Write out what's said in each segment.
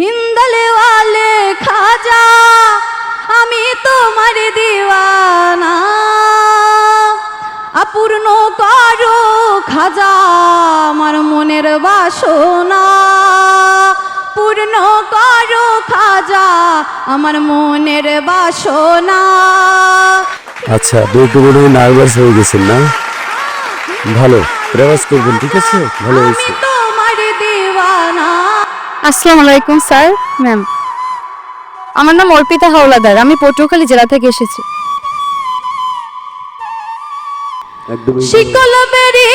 হিন্দলে ওয়ালে খাজা আমি তোমার দিওয়ানা। অপূর্ণ করো খাজা আমার মনের বাসনা। পূর্ণ করো খাজা আমার মনের বাসনা। আচ্ছা একটু মনে নার্ভাস হয়ে গেছেন না? ভালো রেওয়াজ করবেন ঠিক আছে? ভালো হয়েছে। তোমার দিওয়ানা। আসসালামু আলাইকুম স্যার ম্যাম। আমার নাম অর্পিতা হাওলাদার আমি পটুয়াখালী জেলা থেকে এসেছি। একদমই শিকল বেরি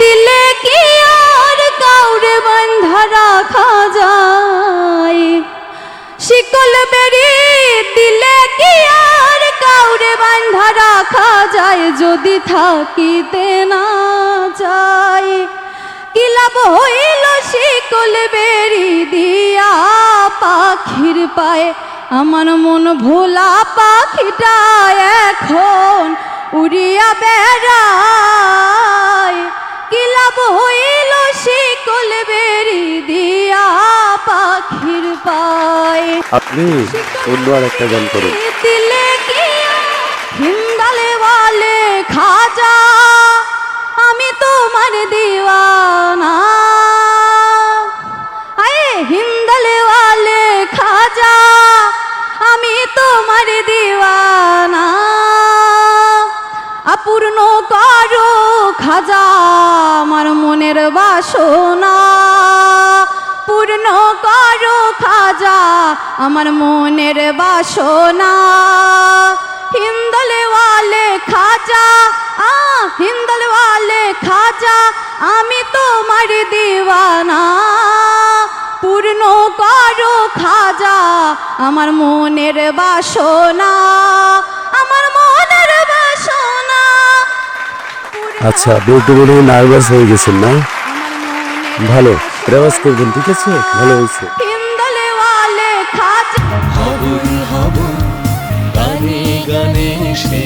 দিলে কি আর কাউরে বন্ধা রাখা যায়? শিকল বেরি দিলে কি আর কাউরে বন্ধা রাখা যায়? যদি থাকিতে না যায় কি লাভ হইল শিকল বেরি দিয়া পাখির পায়ে। আমার মন ভোলা পাখিটা এখন উড়িয়া বেড়ায়। কি লাভ হইল শিকল বেরি দিয়া পাখির পায়। আপনি অন্য একটা গান করুন। দিলে কি হিন্দালে ওয়ালে খাজা অপূর্ণ করো খাজা আমার মনের বাসনা। পূর্ণ করো খাজা আমার মনের বাসনা। হিন্দলে ওয়ালে খাজা আ হিন্দলে ওয়ালে খাজা, আমি তোমার দিওয়ানা। পূর্ণ করো খাজা আমার মনের বাসনা। আমার আচ্ছা বলতে বলে মনে হয় নার্ভাস হয়ে গেছেন না? ভালো। রেওয়াজ করবেন ঠিক আছে? ভালো হয়েছে। হিন্দলে ওয়ালে খাজা হবই হব গানে গানে সে